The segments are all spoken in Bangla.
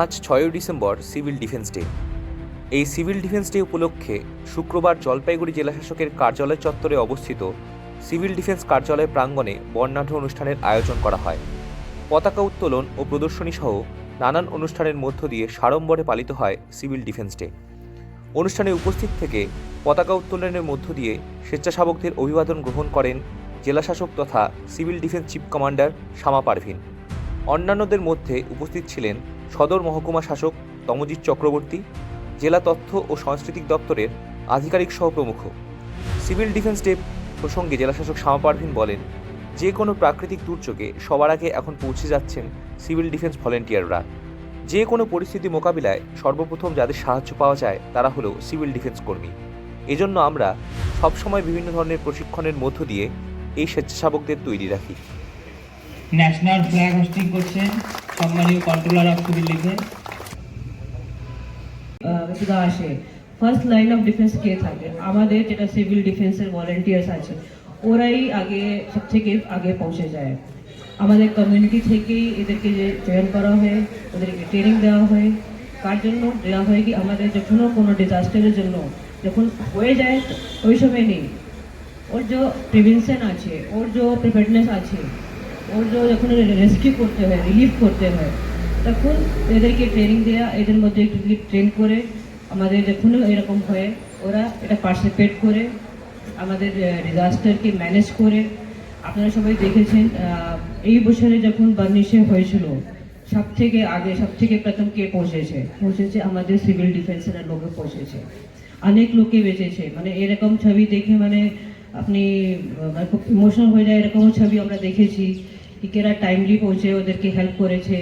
আজ ছয়ই ডিসেম্বর সিভিল ডিফেন্স ডে। এই সিভিল ডিফেন্স ডে উপলক্ষে শুক্রবার জলপাইগুড়ি জেলাশাসকের কার্যালয় চত্বরে অবস্থিত সিভিল ডিফেন্স কার্যালয় প্রাঙ্গণে বর্ণাঢ্য অনুষ্ঠানের আয়োজন করা হয়। পতাকা উত্তোলন ও প্রদর্শনী সহ নানান অনুষ্ঠানের মধ্য দিয়ে সাড়ম্বরে পালিত হয় সিভিল ডিফেন্স ডে অনুষ্ঠানে উপস্থিত থেকে পতাকা উত্তোলনের মধ্য দিয়ে স্বেচ্ছাসেবকদের অভিবাদন গ্রহণ করেন জেলাশাসক তথা civil defence chief commander Shama Parveen. অন্যান্যদের মধ্যে উপস্থিত ছিলেন সদর মহকুমা শাসক তমজিৎ চক্রবর্তী, জেলা তথ্য ও সাংস্কৃতিক দপ্তরের আধিকারিক সহ প্রমুখ। সিভিল ডিফেন্স ডে প্রসঙ্গে জেলাশাসক শামা পারভিন বলেন যে কোনো প্রাকৃতিক দুর্যোগে সবার আগে এখন পৌঁছে যাচ্ছেন সিভিল ডিফেন্স ভলেন্টিয়াররা। যে কোনো পরিস্থিতি মোকাবিলায় সর্বপ্রথম যাদের সাহায্য পাওয়া যায় তারা হলো সিভিল ডিফেন্স কর্মী। এজন্য আমরা সবসময় বিভিন্ন ধরনের প্রশিক্ষণের মধ্য দিয়ে এই স্বেচ্ছাসেবকদের তৈরি রাখি। ন্যাশনাল ফ্ল্যাগ হোস্টিং করছেন সম্মানীয় controller of civil defence first line of defence কে থাকে? আমাদের যেটা সিভিল ডিফেন্সের ভলেন্টিয়ার্স আছে ওরাই আগে সব থেকে আগে পৌঁছে যায়। আমাদের কমিউনিটি থেকেই এদেরকে যে জয়েন করা হয়, ওদেরকে ট্রেনিং দেওয়া হয়। কার জন্য? দেওয়া হয় কি আমাদের যখনও কোনো ডিজাস্টারের জন্য, যখন হয়ে যায়, ওই সময় নেই। ওর যে প্রিভেনশন আছে, ওর যে প্রিপেয়ারনেস আছে, ওর যে যখন রেস্কিউ করতে হয় রিলিফ করতে হয়, তখন এদেরকে ট্রেনিং দেওয়া এদের মধ্যে একটু ট্রেন করে, আমাদের যখন এরকম হয়, ওরা এটা পার্টিসিপেট করে। আমাদের ডিজাস্টারকে ম্যানেজ করে আপনারা সবাই দেখেছেন এই বছরে যখন বার্নিশে হয়েছিল সব থেকে আগে সব থেকে প্রথম কে পৌঁছেছে? পৌঁছেছে আমাদের সিভিল ডিফেন্সের লোকে পৌঁছেছে। অনেক লোকে বেঁচেছে। মানে এরকম ছবি দেখে মানে আপনি মানে খুব ইমোশনাল হয়ে যায় এরকম ছবি আমরা দেখেছি। কি কেরা টাইমলি পৌঁছে ওদেরকে হেল্প করেছে।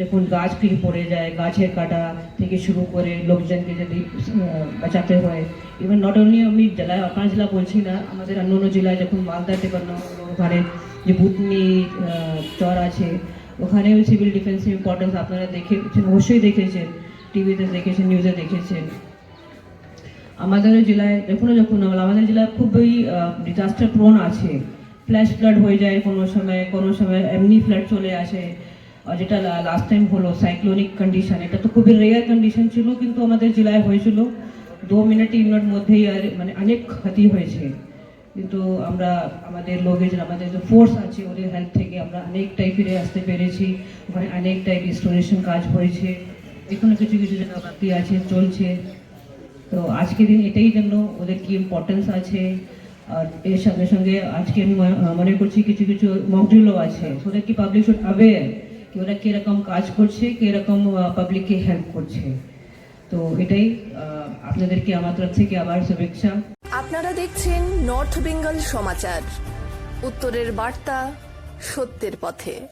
যখন গাছ কি পড়ে যায় গাছের কাটা থেকে শুরু করে লোকজনকে যদি বাঁচাতে হয়। ইভেন নট অনলি আমি জেলায় আপনার জেলা বলছি না আমাদের অন্য অন্য জেলায় যখন মালদা টেপান্ন ওখানে যে আহ, চর আছে ওখানেও সিভিল ডিফেন্সের ইম্পর্টেন্স আপনারা দেখেছেন অবশ্যই দেখেছেন টিভিতে দেখেছেন নিউজে দেখেছেন। আমাদের জেলায় দেখুন যখন আমাদের জেলায় খুবই ডিজাস্টার প্রোন আছে। ফ্ল্যাশ ফ্লাড হয়ে যায় কোনো সময় কোনো সময় এমনি ফ্লাড চলে আসে। যেটা লাস্ট টাইম হলো সাইক্লোনিক কন্ডিশন এটা তো খুবই রেয়ার কন্ডিশন ছিল, কিন্তু আমাদের জেলায় হয়েছিল। দু মিনিট তিন মিনিট মধ্যেই আর মানে অনেক ক্ষতি হয়েছে। কিন্তু আমরা, আমাদের লোকের আমাদের যে ফোর্স আছে, ওদের হেল্প থেকে আমরা অনেকটাই ফিরে আসতে পেরেছি। ওখানে অনেকটাই রিস্টোরেশন কাজ হয়েছে। এখনও কিছু কিছু জায়গা বাকি আছে, চলছে। তো আজকে দিন এটাই জন্য ওদের কি ইম্পর্টেন্স আছে। আর এর সঙ্গে সঙ্গে আজকে আমি মনে- করছি কিছু কিছু মকড্রিলও আছে। ওদের কি পাবলিক শুড অ্যাওয়ার ওরা কীরকম কাজ করছে কীরকম পাবলিককে হেল্প করছে তো এটাই আপনাদেরকে আমার তরফ থেকে আবার শুভেচ্ছা আপনারা দেখছেন নর্থ বেঙ্গল সমাচার উত্তরের বার্তা সত্যের পথে।